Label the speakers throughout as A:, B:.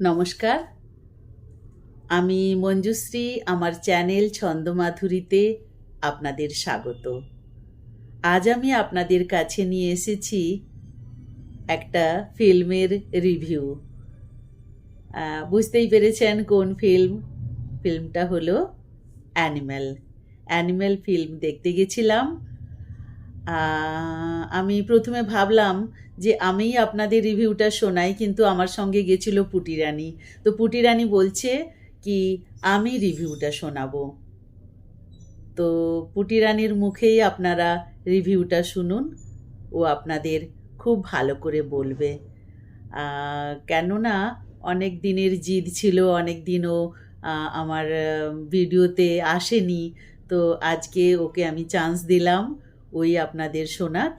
A: নমস্কার। আমি মঞ্জুশ্রী, আমার চ্যানেল ছন্দমাধুরীতে আপনাদের স্বাগত। আজ আমি আপনাদের কাছে নিয়ে এসেছি একটা ফিল্মের রিভিউ। বুঝতেই পেরেছেন কোন ফিল্ম? ফিল্মটা হলো অ্যানিম্যাল। অ্যানিম্যাল ফিল্ম দেখতে গেছিলাম। আমি প্রথমে ভাবলাম যে আমি আপনাদের রিভিউটা শোনাই, কিন্তু আমার সঙ্গে গেছিল পুটি রানী তো পুটি রানী বলছে কি, আমি রিভিউটা শোনাবো। তো পুটিরানির মুখেই আপনারা রিভিউটা শুনুন, ও আপনাদের খুব ভালো করে বলবে। কেননা অনেক দিনের জিদ ছিল, অনেক দিনও আমার ভিডিওতে আসেনি। তো আজকে ওকে আমি চান্স দিলাম ওই আপনাদের শোনাক।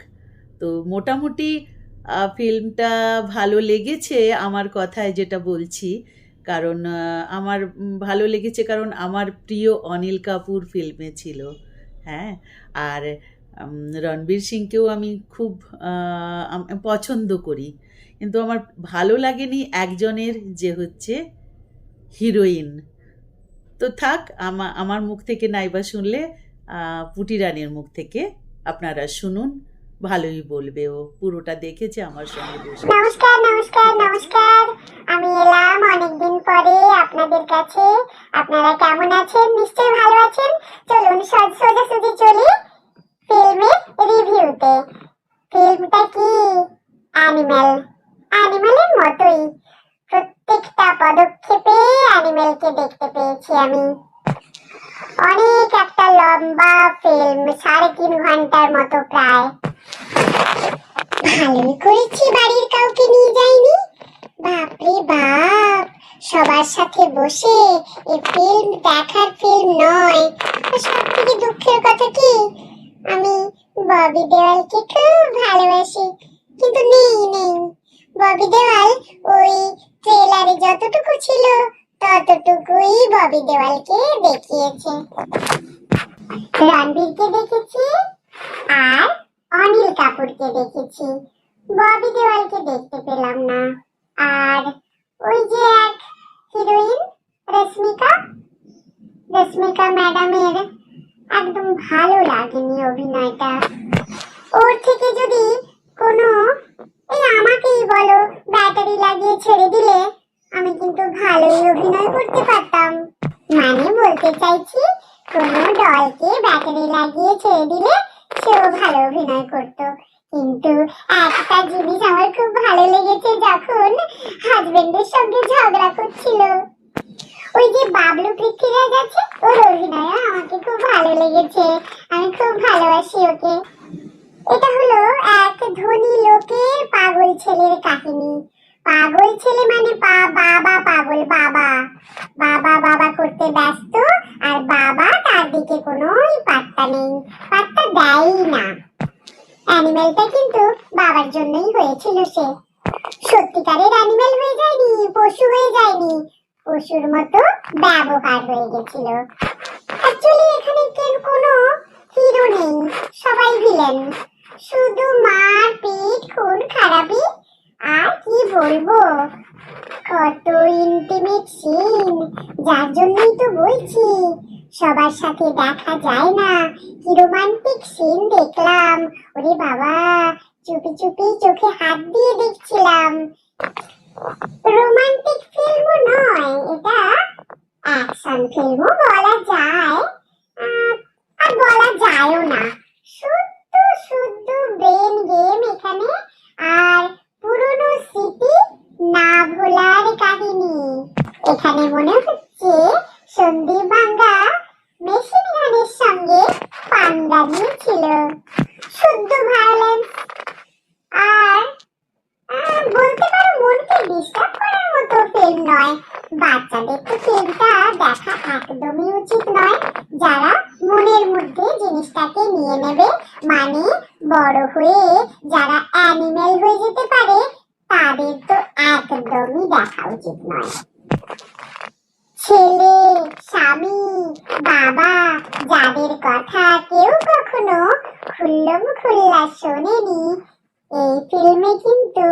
A: তো মোটামুটি ফিল্মটা ভালো লেগেছে আমার কথায় যেটা বলছি। কারণ আমার ভালো লেগেছে কারণ আমার প্রিয় অনিল কাপুর ফিল্মে ছিল। হ্যাঁ? আর রণবীর সিংকেও আমি খুব পছন্দ করি। কিন্তু আমার ভালো লাগেনি একজনের যে হচ্ছে হিরোইন। তো থাক আমা আমার মুখ থেকে নাইবা শুনলে আহ, পুটি রানীর মুখ থেকে আপনারা শুনুন, ভালোই বলবে ও। পুরোটা দেখেছে আমার সঙ্গে
B: নমস্কার নমস্কার নমস্কার। আমি এলাম অনেকদিন পরে আপনাদের কাছে। আপনারা কেমন আছেন? নিশ্চয়ই ভালো আছেন। চলুন সজ, সোজাসুজি চলি ফিল্মের রিভিউতে ফিল্মটা কি? অ্যানিম্যাল অ্যানিম্যালের মতোই। প্রত্যেকটা পদক্ষেপে অ্যানিম্যালকে দেখতে পেয়েছি আমি। অনেক একটা লম্বা ফিল্ম সাড়ে তিন ঘণ্টার মতো প্রায়। ভালোই করেছি, বাড়ির কাউকে নিয়ে যাইনি। বাপরে বাপ, সবার সাথে বসে এই ফিল্ম দেখার ফিল্ম নয়। সব থেকে দুঃখের কথা কি, আমি ববি দেওয়ালকে খুব ভালোবাসি, কিন্তু নেই নেই। ববি দেওয়াল ওই ট্রেলারে যতটুকু ছিল, ততটুকুই ববি দেওয়ালকে দেখিয়েছে। রণবীরকে দেখেছি আর অনিল কাপুরকে দেখেছি। ববি দেওয়ালকে দেখতে পেলাম না। আর ওই যে এক হিরোইন, রশ্মিকা রশ্মিকা ম্যাডামের একদম ভালো লাগেনি অভিনয়টা। ওর থেকে যদি কোনো, এই আমাকেই বলো, ব্যাটারি লাগিয়ে ছেড়ে দিলে আমি কিন্তু ভালোই অভিনয় করতে পারতাম। মানে বলতে চাইছি কোনো দলকে ব্যাটারি লাগিয়ে ছেড়ে দিলে সেও ভালো অভিনয় করতো। কিন্তু একটা জিনিস আমার খুব ভালো লেগেছে, যখন হাজবেন্ডের সঙ্গে ঝগড়া করছিল। ওই যে বাবলু পৃথ্বীরাজ আছে ওর অভিনয় আমাকে খুব ভালো লেগেছে। আমি খুব ভালোবাসি ওকে। এটা হলো এক ধনী লোকের পাগল ছেলের কাহিনী। পাগল ছেলে মানে বাবা পাগল, বাবা। বাবা বাবা করতে ব্যস্ত, আর বাবা তার দিকে কোনো পাত্তা নেই, পাত্তা দেয়ই না। অ্যানিমেলটা কিন্তু বাবার জন্যই হয়েছিল সে। সত্যিকারের অ্যানিমেল হয়ে যায়নি, পশু হয়ে যায়নি, পশুর মতো ব্যবহার হয়ে গেছিল। অ্যাকচুয়ালি এখানে কেন কোনো হিরো নেই, সবাই ভিলেন শুধু মার পিট, খুন, খারাপি, আর কি বলব? কত ইন্টিমেট সিন যার জন্যই তো বলছি। সবার সাথে দেখা যায় না। কি রোমান্টিক সিন দেখলাম। ওরে বাবা, চুপি চুপি চোখে হাত দিয়ে দেখছিলাম। রোমান্টিক ফিল্ম নয়, এটা অ্যাকশন ফিল্মও বলা যায়। আর বলা যায়ও না শুদ্ধ শুদ্ধ ব্রেন গেম এখানে আর পুরনো স্মৃতি না ভোলার কাহিনী এখানে মনে হচ্ছে সন্দীপ বাঙ্গা মেশিন গানের সঙ্গে পাঙ্গা দিয়েছিল শুদ্ধ ভায়োলেন্স আর বলতে পারো মনকে ডিস্টার্ব করার মতো ফিল্ম নয়। বাচ্চাদের তো ফিল্মটা দেখা একদমই উচিত নয়। যারা মনের মধ্যে জিনিসটাকে নিয়ে নেবে মানে বড় হয়ে যারা অ্যানিমেল হয়ে যেতে পারে, তাদের তো একদমই দেখা উচিত নয়। ছেলে, স্বামী, বাবা, যাদের কথা কেউ কখনো খুল্লম খুল্লা শোনেনি, এই ফিল্মে কিন্তু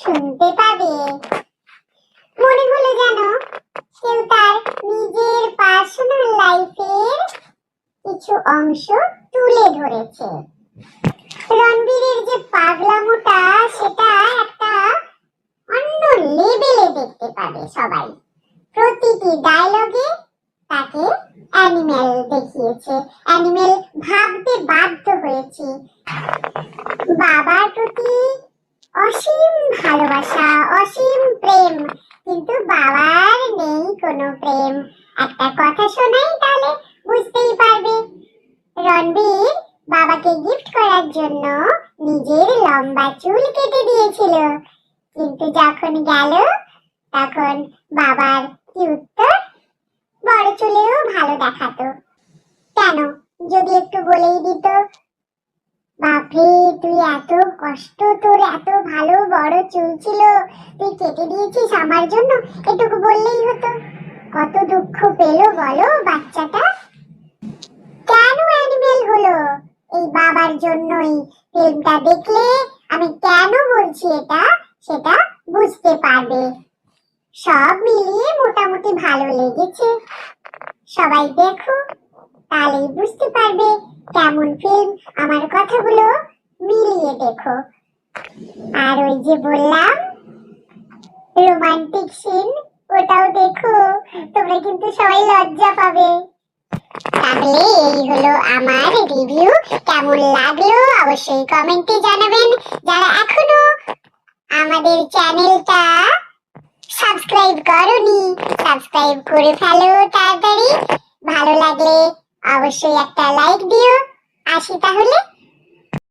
B: শুনতে পাবে। মনে হলো যেন কেউ তার নিজের পার্সোনাল লাইফের কিছু অংশ তুলে ধরেছে। রণবীরের যে পাগলা পাগলামোটা, সেটা একটা অন্য লেভেলে দেখতে পাবে সবাই। প্রতিটি ডায়লগে তাকে অ্যানিমেল দেখিয়েছে। অ্যানিমেল ভাবতে বাধ্য হয়েছি। বাবার প্রতি অসীম ভালোবাসা, অসীম প্রেম। কিন্তু বাবার নেই কোনো প্রেম। একটা কথা শোনাই তাহলে বুঝতেই পারবে। রণবীর বাবাকে গিফট করার জন্য নিজের লম্বা চুল কেটে দিয়েছিল। কিন্তু যখন গেল, তখন বাবার উত্তর, বড় চুলেও ভালো দেখাতো। কেন? যদি একটু বলেই দিত, বাপরে, তুই এত কষ্ট, তোর এত ভালো বড় চুল ছিল, তুই কেটে দিয়েছিস আমার জন্য? এটুকু বললেই হতো। কত দুঃখ পেল বলো, বাচ্চাটা? কেন অ্যানিমেল হলো? এই বাবার জন্যই ফিল্মটা দেখলে আমি কেন বলছি এটা? সেটা বুঝতে পারবে। সব মিলিয়ে মোটামুটি ভালো লেগেছে। সবাই দেখো, তাহলেই বুঝতে পারবে কেমন ফিল্ম আমার কথাগুলো মিলিয়ে দেখো। আর ওই যে বললাম রোমান্টিক সিন ওটাও দেখো, তোমরা কিন্তু সবাই লজ্জা পাবে। তাহলে এই হলো আমার রিভিউ কেমন লাগল অবশ্যই কমেন্টে জানাবেন। যারা এখনও আমাদের চ্যানেলটা সাবস্ক্রাইব করনি সাবস্ক্রাইব করে ফেলো তাড়াতাড়ি। ভালো লাগলে অবশ্যই একটা লাইক দিও। আসি তাহলে।